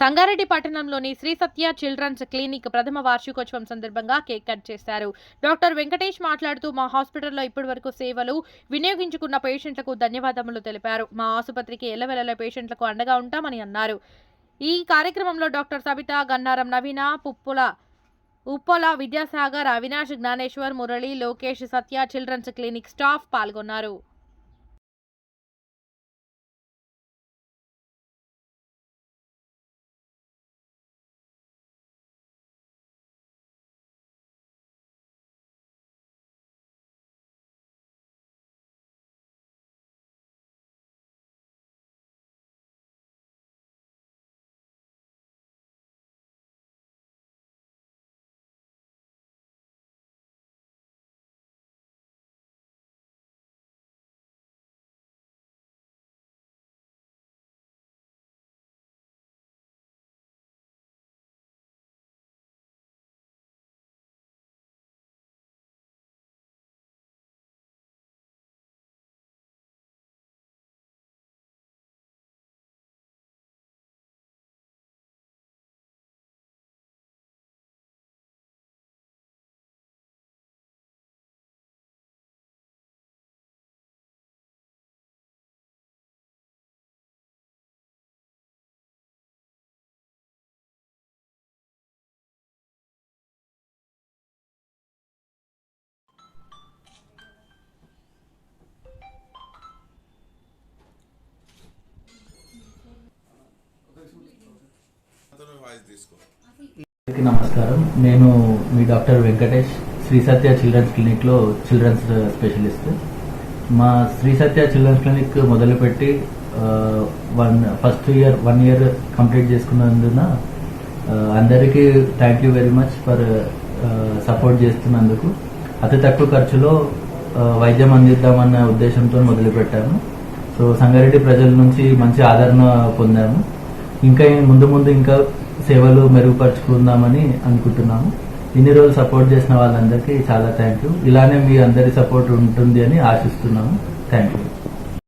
సంగారెడ్డి పట్టణంలోని Shri Satya children's clinic ప్రథమ వార్షికోత్సవం సందర్భంగా కేక్ కట్ చేశారు. డాక్టర్ వెంకటేష్ మాట్లాడుతూ మా హాస్పిటల్లో ఇప్పటివరకు సేవలు వినియోగించుకున్న పేషెంట్లకు ధన్యవాదములు తెలిపారు. మా ఆసుపత్రికి ఎల్లవెల్లల పేషెంట్లకు అండగా ఉంటామని అన్నారు. ఈ కార్యక్రమంలో doctor Sabitha Gannaram Naveena Puppula Uppala Vidyasagar Avinash Gnaneshwar Murali Lokesh Satya children's clinic staff పాల్గొన్నారు. నమస్కారం. నేను మీ డాక్టర్ వెంకటేష్ శ్రీ సత్య చిల్డ్రన్స్ క్లినిక్లో చిల్డ్రన్స్ స్పెషలిస్ట్. మా శ్రీ సత్య చిల్డ్రన్స్ క్లినిక్ మొదలుపెట్టి one first year one year complete చేసుకున్నందున అందరికీ thank you very much for support చేస్తున్నందుకు. అతి తక్కువ ఖర్చులో వైద్యం అందిద్దామన్న ఉద్దేశంతో మొదలుపెట్టాము. సో సంగారెడ్డి ప్రజల నుంచి మంచి ఆదరణ పొందాము. ఇంకా ముందు ముందు ఇంకా సేవలు మెరుగుపరుచుకుందామని అనుకుంటున్నాము. ఇన్ని రోజులు సపోర్ట్ చేసిన వాళ్ళందరికీ చాలా థ్యాంక్ యూ. ఇలానే మీ అందరి సపోర్ట్ ఉంటుంది అని ఆశిస్తున్నాము. Thank you.